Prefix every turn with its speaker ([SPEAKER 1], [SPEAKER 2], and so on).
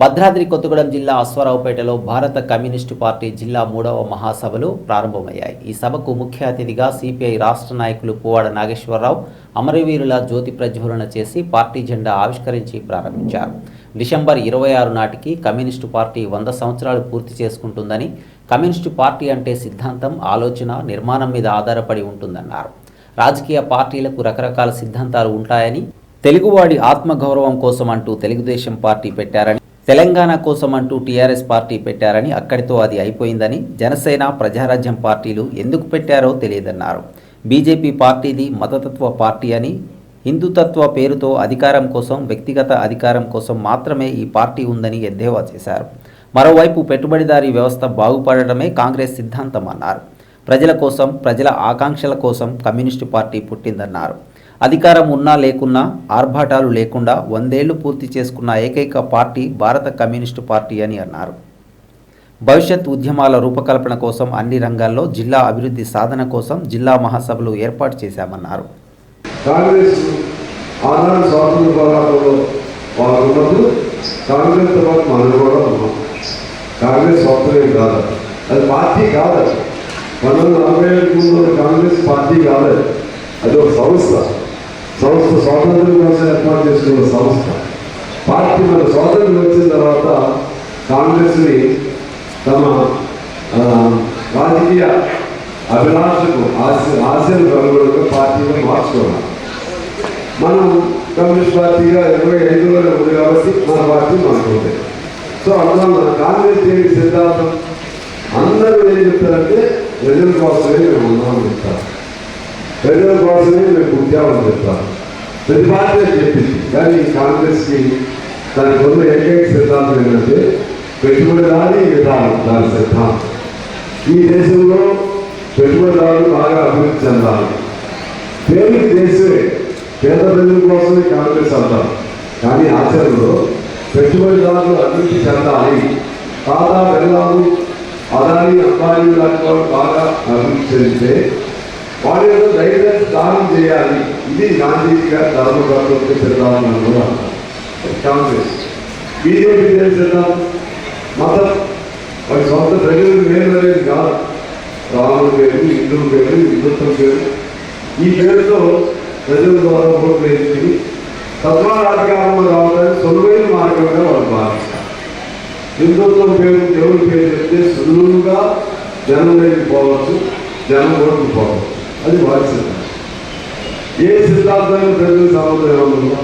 [SPEAKER 1] భద్రాద్రి కొత్తగూడెం జిల్లా అశ్వారావుపేటలో భారత communist party జిల్లా మూడవ మహాసభలు ప్రారంభమయ్యాయి. ఈ సభకు ముఖ్య అతిథిగా సిపిఐ రాష్ట్ర నాయకులు పువ్వాడ నాగేశ్వరరావు అమరవీరుల జ్యోతి ప్రజ్వలన చేసి పార్టీ జెండా ఆవిష్కరించి ప్రారంభించారు. డిసెంబర్ ఇరవై ఆరు నాటికి కమ్యూనిస్టు పార్టీ వంద సంవత్సరాలు పూర్తి చేసుకుంటుందని కమ్యూనిస్టు పార్టీ అంటే సిద్ధాంతం ఆలోచన నిర్మాణం మీద ఆధారపడి ఉంటుందన్నారు. రాజకీయ పార్టీలకు రకరకాల సిద్ధాంతాలు ఉంటాయని తెలుగువాడి ఆత్మగౌరవం కోసం అంటూ తెలుగుదేశం పార్టీ పెట్టారని తెలంగాణ కోసం అంటూ టీఆర్ఎస్ పార్టీ పెట్టారని అక్కడితో అది అయిపోయిందని జనసేన ప్రజారాజ్యం పార్టీలు ఎందుకు పెట్టారో తెలియదన్నారు. బీజేపీ పార్టీది మతతత్వ పార్టీ అని హిందుతత్వ పేరుతో అధికారం కోసం వ్యక్తిగత అధికారం కోసం మాత్రమే ఈ పార్టీ ఉందని ఎద్దేవా చేశారు. మరోవైపు పెట్టుబడిదారీ వ్యవస్థ బాగుపడటమే కాంగ్రెస్ సిద్ధాంతం అన్నారు. ప్రజల కోసం ప్రజల ఆకాంక్షల కోసం కమ్యూనిస్టు పార్టీ పుట్టిందన్నారు. అధికారం ఉన్నా లేకున్నా ఆర్భాటాలు లేకుండా వందేళ్ళు పూర్తి చేసుకున్న ఏకైక పార్టీ భారత కమ్యూనిస్టు పార్టీ అని అన్నారు. భవిష్యత్ ఉద్యమాల రూపకల్పన కోసం అన్ని రంగాల్లో జిల్లా అభివృద్ధి సాధన కోసం జిల్లా మహాసభలు ఏర్పాటు చేశామన్నారు.
[SPEAKER 2] కాంగ్రెస్ ఆనాడు స్వాతంత్ర పోరాటంలో పాల్గొన్నప్పుడు మనం కూడా ఉన్నాం. కాంగ్రెస్ స్వాతంత్రం కాదు. అది పార్టీ కాదు. నలభై కాంగ్రెస్ పార్టీ కాదు అది ఒక సంస్థ. సంస్థ స్వాతంత్రం కోసం ఏర్పాటు చేసుకున్న సంస్థ. పార్టీ మన స్వాతంత్రం వచ్చిన తర్వాత కాంగ్రెస్ని తమ రాజకీయ అభిలాషకు ఆశ ఆశలకు అనుగుణంగా పార్టీని మార్చుకోవాలి. మనం కమ్యూనిస్ట్ పార్టీగా ఇరవై ఐదులోనే ఉంది కాబట్టి మన పార్టీ మనకు ఉంది సో మన కాంగ్రెస్ దేవి సిద్ధాంతం? అందరూ ఏం చెప్తారంటే ప్రజల కోసమే మేము ఉన్నామని చెప్తారు. ప్రజల కోసమే మేము ఉద్యోగం చెప్తారు ప్రతి పార్టీ చెప్పింది. కానీ కాంగ్రెస్కి దాని ఉన్న ఏకైక సిద్ధాంతం ఏంటంటే పెట్టుబడిదారి విధానం దాని సిద్ధాంతం. ఈ దేశంలో పెట్టుబడిదారులు బాగా అభివృద్ధి చెందాలి. పేరుకి దేశమే పేద ప్రజల కోసమే కాంగ్రెస్ అంటారు. కానీ ఆచరణలో పెట్టుబడిదారులు అభివృద్ధి చెందాలి. తాతా బెల్లాలు అదాని అంబానీ లాంటి వాళ్ళు బాగా అభివృద్ధి చెందితే వారి యొక్క ధైర్యాన్ని దానం చేయాలి. ఇది గాంధీజీ గారి ధర్మకర్తృత్వ సిద్ధాంతం కూడా కాంగ్రెస్ బీజేపీ దేని సిద్ధాంతం మతం. వారి సొంత ప్రజలకు మేలు కాదు. రాముడు పేరు హిందువు పేరు హిందుత్వం పేరు. ఈ పేరుతో ప్రజల ద్వారా ఓట్లు వేసుకుని తద్వారా అధికారంలో రావడానికి సులువైన మార్గంగా వాళ్ళు భావిస్తారు హిందుత్వం పేరు దేవుడి పేరు చెప్తే సులువుగా జనం దగ్గరికి పోవచ్చు జనం ఓట్లు పోవచ్చు. అది వారి సిద్ధాంతం ఏ సిద్ధాంతాన్ని ప్రజలకు సంబంధం ఏమన్నా